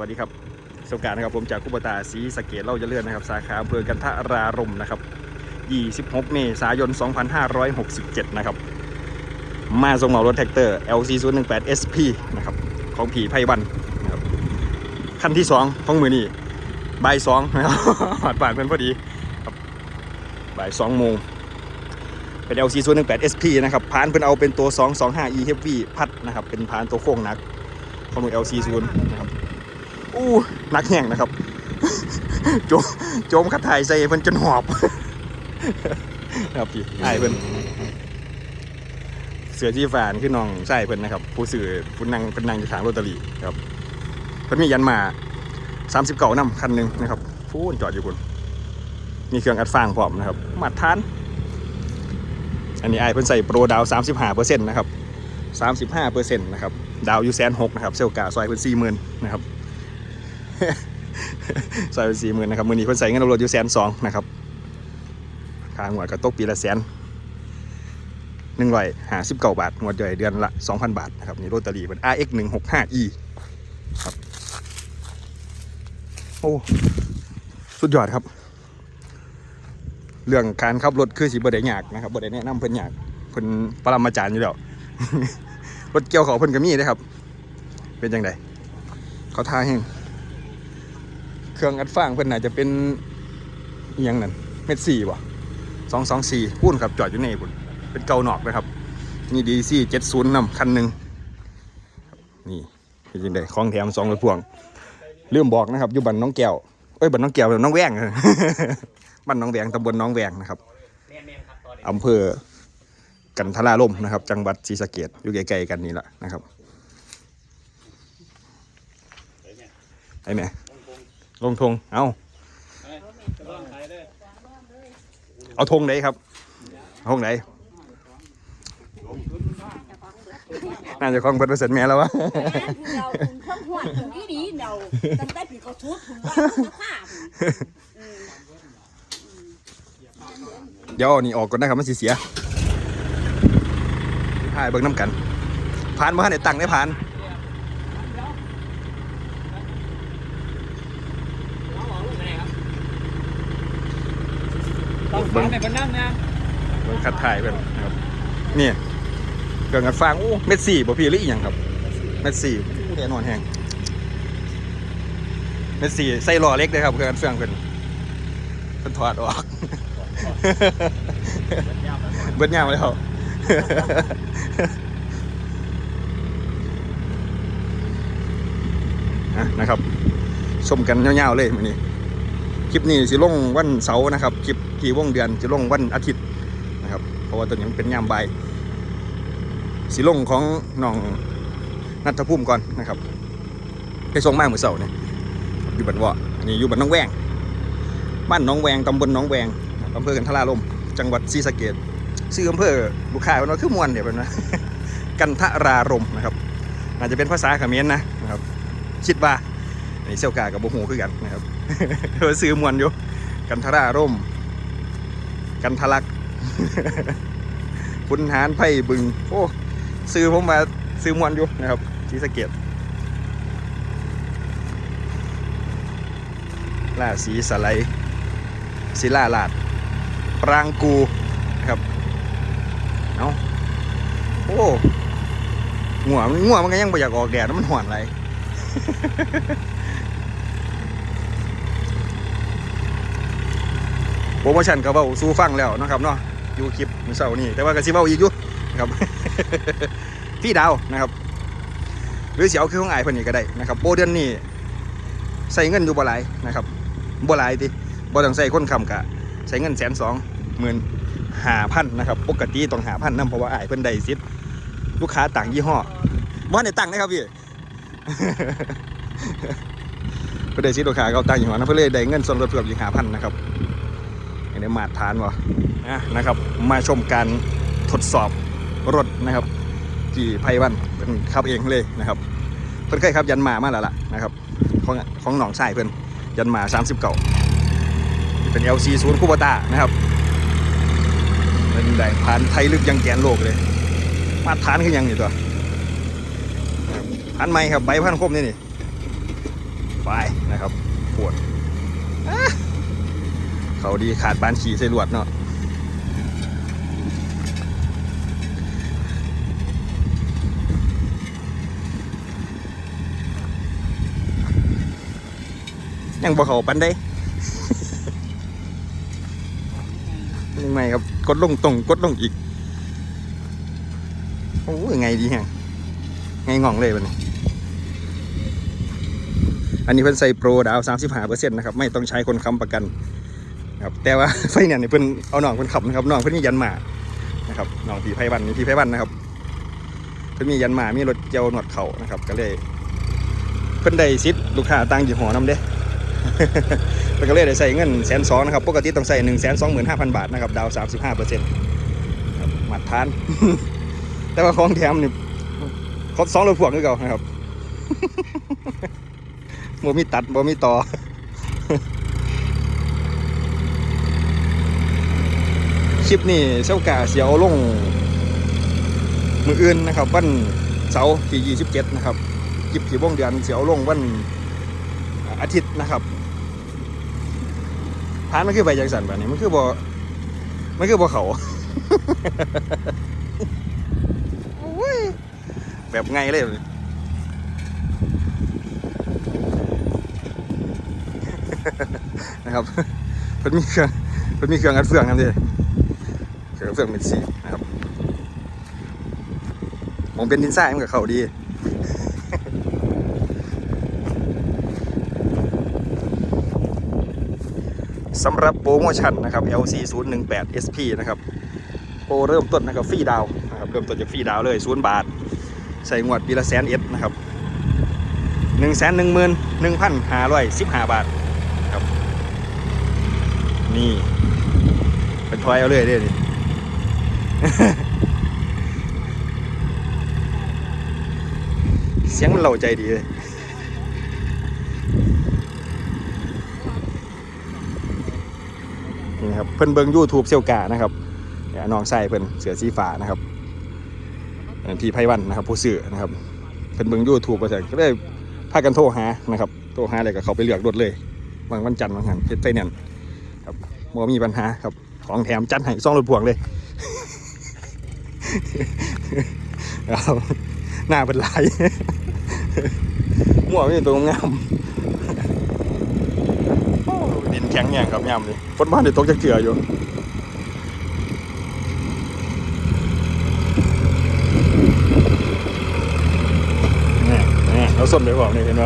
วัสดีครับสงการนะครับผมจากคุปตาสีสะเกตเล่าจะเลื่อนนะครับ สาขาอำเภอกันทรารมนะครับ 26 เมษายน 2567 นะครับ มาส่งเหมารถแท็กเตอร์ LC 0 1 8 SP นะครับ ของผีไพวันนะครับขั้นที่ 2 ของมือนี้บ่ายสองนะครับหอดบานเพื่อนพอดีครับบ่ายสองโมงเป็น LC 0 1 8 SP นะครับพานเพิ่นเอาเป็นตัว 225 E Heavy พัดนะครับ เป็นพานตัวโค้งหนักของหน่วย LC 0นะครับ อู้หนักแห้งนะครับโจมโจมขัดถ่ายใส่เพิ่นจนหอบครับพี่ไอ้ายเพิ่นเสือจีฟานคือน้องใช่เพิ่นนะครับ ผู้สื่อผู้นั่งเพิ่นนั่งอยู่ข้างโรตารีครับเพิ่นมียันมา30เก่านำคันหนึงนะครับพูนจอดอยู่คุณมีเครื่องอัดฟางพร้อมนะครับมาตรฐาน อันนี้ไอ้ายเพิ่นใส่โปรดาว35%นะครับ35%นะครับดาวอยู่แสนหกนะครับเซลกาซอยเพิ่นสี่หมื่นนะครับ ซอยเพิ่นสี่หมื่นนะครับมือนี้เพิ่นใส่เงินรถอยู่แสนสองนะครับค่างวดก็ตกปีละแสนหนึ่งร้อยห้าสิบเก้าบาทงวดใหญ่เดือนละสองพันบาทนะครับนี่โรตารีเป็น RX หนึ่งหกห้า E ครับโอ้สุดยอดครับ เรื่องการขับรถคือสิบ่ได้ยากนะครับบ่ได้แนะนำเพิ่นยากเพิ่นปรมาจารย์อยู่แล้วรถเกี่ยวเขาเพิ่นก็มีนะครับ เป็นจังไดเขาท่าแห้ง เครื่องอัดฟางเพิ่นน่าจะเป็นยังนั่นเม็ดสี่บ่สองสองสี่พูนครับจอดอยู่ในพุ่นเป็นเกาหนอกนะครับ นี่ดีซี่เจ็ดศูนย์นำคันหนึ่งนี่เป็นจังไดของแถมสองรถพ่วงลืมบอกนะครับอยู่บ้านน้องแก้วเอ้ยบ้านน้องแก้วน้องแวงบ้านน้องแวงตำบลน้องแวงนะครับอำเภอกันทราลมนะครับ จังหวัดศรีสะเกดอยู่ใกลๆกันนี่แหละนะครับไอ้แม่ ลงธงเอาเอาธงไหนครับธงไหนน่าจะคล้องเปิดเปอร์เซ็นต์แม่แล้ววะเราข้างหัวถึงที่ดีเราตั้งแต่ปีเขาชุดถึงว่าเขาฆ่าเดี๋ยวนี่ออกก่อนนะครับมันเสียพายเบิ่งน้ำกัน ผ่านมาให้ตังค์ได้ผ่าน ต้องฟังในพันนั่งนะเบิ่งคัดถ่ายเพิ่นนะครับ นี่เครื่องอัดฟางโอ้เม็ดสี่บ่พี่หรืออีหยังครับ เม็ดสี่อู้แน่นอนแฮงเม็ดสี่ใส่ล้อเล็กเลยครับเครื่องอัดฟางเพิ่นเพิ่นถอดออกเบิดยามแล้วอะนะครับชมกันยาวๆเลยมื้อนี้ คลิปนี้สิลงวันเสาร์นะครับคลิปกี่วงเดือนจะลงวันอาทิตย์นะครับ เพราะว่าตัวนี้มันเป็นยามบ่ายสิลงของน้องนัทภูมิก่อนนะครับไปส่งมาเมื่อเสาร์เนี่ยอยู่บ้านวะอันนี้อยู่บ้านน้องแวงบ้านน้องแวงตำบลน้องแวงอำเภอกันทรารมจังหวัดศรีสะเกษชื่ออำเภอลูกค้าเป็นว่าคือมวนเดี๋ยวเป็นว่ากันทรารมนะครับอาจจะเป็นภาษาเขมรนะนะครับคิดว่าอันนี้เซี่ยวกากับโบหูคือกันนะครับ เออซื้อมวนอยู่ กันทราร่ม กันทะลัก คุณหารไพ่บึง โอ้ซื้อผมมาซื้อมวนอยู่นะครับศรีสะเกดล่าสีสไลศิลาลาด ปรางกูนะครับเอาโอ้งัวมันงัวมันก็ยังไม่อยากออกแดดนะมันหอนไร โปรโมชั่นก็เว้าสู้ฟังแล้วนะครับเนาะอยู่คลิปมื้อเช้านี้แต่ว่าก็สิเว้าอีกอยู่นะครับพี่ดาวนะครับ หรือเสิเอาคือของไอายเพิ่นนี่ก็ได้นะครับโปรเดือนนี้ใส่เงินอยู่บ่หลายนะครับบ่หลายติบ่ต้องใส่คนคำกะใส่เงินแสนสองหมื่นหาพันนะครับปกติต้องหาพันนํเพราะว่าไอายเพิ่นได้สิทลูกค้าต่างยี่ห้อบ่ได้ตังนะครับพี่เพิ่นได้สิทลูกค้าเขาต่างยี่ห้อนะเพิ่นเลยได้เงินส่วนลดเพิ่มอีก5,000นะครับ อันนี้มาตรฐานวะอะนะครับ มาชมการทดสอบรถนะครับ ที่ไพวันเป็นขับเองเลยนะครับ เพิ่นเคยขับยันมามาแล้วล่ะนะครับของของหนองชายเพิ่นยันมา 30 เก่าเป็น LC ศูนย์คูบตานะครับเป็นได้ผ่านไทยลึกยังแกนโลกเลย มาตรฐานคือหยังนี่ตัวผ่านไหมครับใบพันคมนี่นี่ไปนะครับปวดอะ เขาดีขาดบานขี่ใส่ลวดเนาะยังบ่เขาปันได้ยังไงครับ กดลงตรง กดลงอีก โอ้ยไงดีฮะไงง่องเลยวันนี้อันนี้เพิ่นใส่โปรดาว 35%นะครับ ไม่ต้องใช้คนค้ำประกันนะ ครับแต่ว่าไฟเนี่ยนี่เพิ่นเอาน้องเพิ่นขับนะครับน้องเพิ่นมียันหมานะครับน้องพี่ไพวันนี่พี่ไพวันนะครับ เพิ่นมียันหมามีรถเจียวหนวดเข่านะครับ ก็เลย เพิ่นได้ซิทลูกค้าต่างยี่ห้อนำเด้เพิ่นก็เลยได้ใส่เงินแสนสองนะครับปกติต้องใส่หนึ่งแสนสองหมื่นห้าพันบาทนะครับดาวสามสิบห้าเปอร์เซ็นต์หมัดทาน แต่ว่าของแถมนี่เขาสองรถพ่วงคือเก่านะครับบ่มีตัดบ่มีต่อ คลิปนี้เซลกาเสียเอาลง มืออื่นนะครับ วันเสาร์ที่27นะครับคลิปที่วงเดือนเสียเอาลงวันอาทิตย์นะครับพานมันคือใบจังสันแบบนี้มันคือบ่มันคือบ่เขาโอ้ยแบบไงเลยนะครับเพิ่นมีเครื่องเพิ่นมีเครื่องอัดเฟืองครับเด้ เครื่อเฟืองเป็นสีนะครับผมเป็นดินทรายมันกับเขาดีสำหรับโปรโมชั่นนะครับ LC 0 1 8 SP นะครับโปรเริ่มต้นนะครับฟรีดาวนะครับเริ่มต้นจากฟรีดาวเลยศูนย์บาท ใส่งวดปีละแสนเอสนะครับหนึ่งแสนหนึ่งหมื่นหนึ่งพันห้าร้อยสิบห้าบาทนี่เป็นทอยเอาเลยเด้นี่ เสียงมันเหล่าใจดีเลยนี่ครับเพิ่นเบิง YouTube เซียวกานะครับเนี่ยน้องใส่เพิ่นเสือสีฟ้านะครับพี่ไพวันนะครับ ผู้สื่อนะครับเพิ่นเบิง YouTube มาจากก็เลยพากันโทรหานะครับโทรหาอะไรกับเขาไปเลือกรถเลยบางวันจันทร์บางหันเฮ็ดไฟแนนซ์บ่มีปัญหาครับของแถมจัดให้ซ่องรถพ่วงเลย ครับหน้าเป็นลายมั่วไม่ตัวงามดินแข็งแรงครับยามเลยฝนบ้านเดี๋ยวตกจะเจืออยู่นี่นี่เราส้นไปบอกนี่เห็นไหม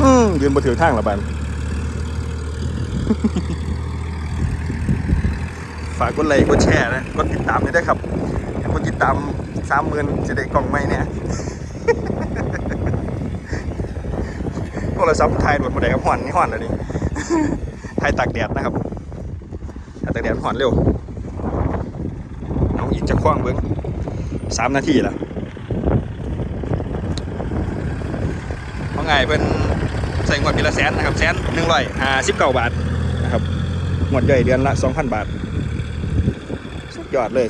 อืมยืนบนถือทางละบัน ฝากกดไลค์กดแชร์นะ กดติดตามด้วยนะครับให้กดติดตามสามหมื่นจะได้กล่องไม่เนี่ยโทรศัพท์ถ่ายโดดมาได้ครับห่อนนี่ห่อนแล้วนี่ถ่ายตากแดดนะครับถ่ายตากแดดห่อนเร็วน้องอีกจะคว้างเบิ้งสามนาทีละเพราะไงเป็นใส่งวดปีละแสนนะครับแสนหนึ่งร้อยห้าสิบเก้าบาทนะครับงวดย่อยเดือนละสองพันบาท ยอดเลย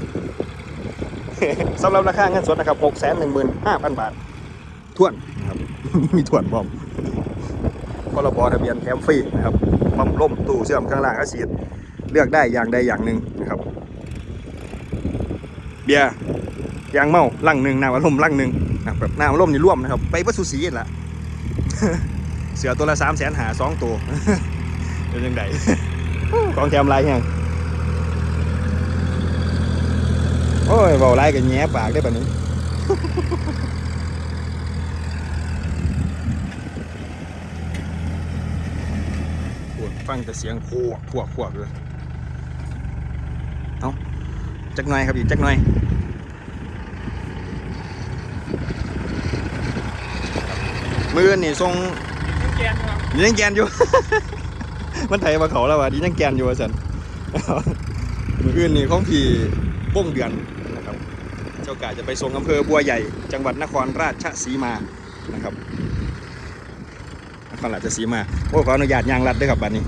สำหรับราคาเงินสดนะครับหกแสนหนึ่งหมื่นห้าพันบาทท่วนนะครับ มีท่วนพร้อมพรบทะเบียนแถมฟรีนะครับปั๊มล่มตู้เชื่อมข้างล่างอาชีพเลือกได้อย่างใดอย่างหนึ่งนะครับ เบียร์ยางเมาลังหนึ่งน้ำอารมณ์ลังหนึ่งนะครับแบบน้ำอารมณ์นี่ร่วมนะครับ ไปวัดสุสีนั่นละเสือตัวละสามแสนหาสองตัวเป็นยังไงของแถมลายยัง โอ้ยเบาลายกันแง่ปากได้ปะนี้ปวดฟังแต่เสียงพวกพวกพวกเลยเอาจักหน่อยครับอีกจักหน่อยมือนี่ทรงยังแกนอยู่ มันไถมาเขาแล้วว่ะดียังแกนอยู่ว่าสันมืออื่นนี่ของพี่ ป้งเดือนนะครับ เจ้ากาจะไปส่งอำเภอบัวใหญ่ จังหวัดนครราชสีมานะครับนครราชสีมาโอ้ขออนุญาตยางรัดด้วยครับบัดนี้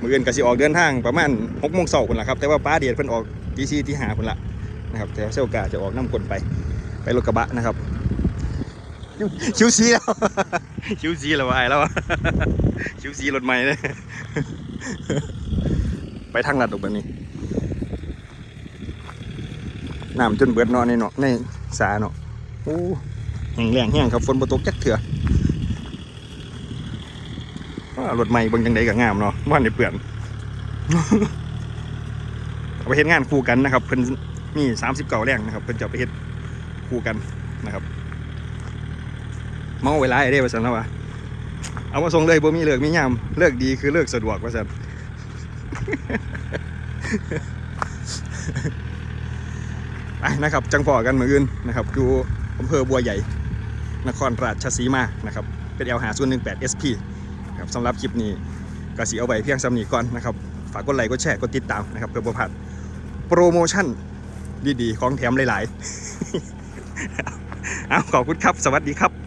มืออื่นก็สิออกเดินทางประมาณหกโมงเช้าคนละครับแต่ว่าป้าเดียดเพิ่นออกตีสี่ตีห้าคนละนะครับแต่เซลกาจะออกน้ำกลไปไปรถกระบะนะครับคิวซีแล้วคิวซีแล้ววายแล้วคิวซีรถใหม่เลยไปทางลัดออกแบบนี้ น้ำจนเบิดเนาะในเนาะในสาเนาะโอ้แห้งแรงแห้งครับฝนบ่ตกจักเถื่อว่ารถใหม่เบิ่งจังไดก็งามเนาะบ่ทันได้เปื้อนเอาไปเฮ็ดงานคู่กันนะครับเพิ่นมี30เก่าแรงนะครับเพิ่นจะไปเฮ็ดคู่กันนะครับเมาเวลาไอ้เด้ว่าซั่นแล้วว่าเอามาส่งเลยบ่มีเลิกมียามเลิกดีคือเลิกสะดวกว่าซั่น ไปนะครับ จังพอกันเหมืออื่นนะครับอยู่อำเภอบัวใหญ่ นครราชสีมานะครับเป็นเอลหาส่วนหนึ่งแปด SP ครับสำหรับคลิปนี้ก็สีเอาไว้เพียงสำนีก่อนนะครับฝากกดไลค์กดแชร์กดติดตามนะครับเพื่อประพัดโปรโมชั่นดีๆ ของแถมหลายๆ เอาขอบคุณครับ สวัสดีครับ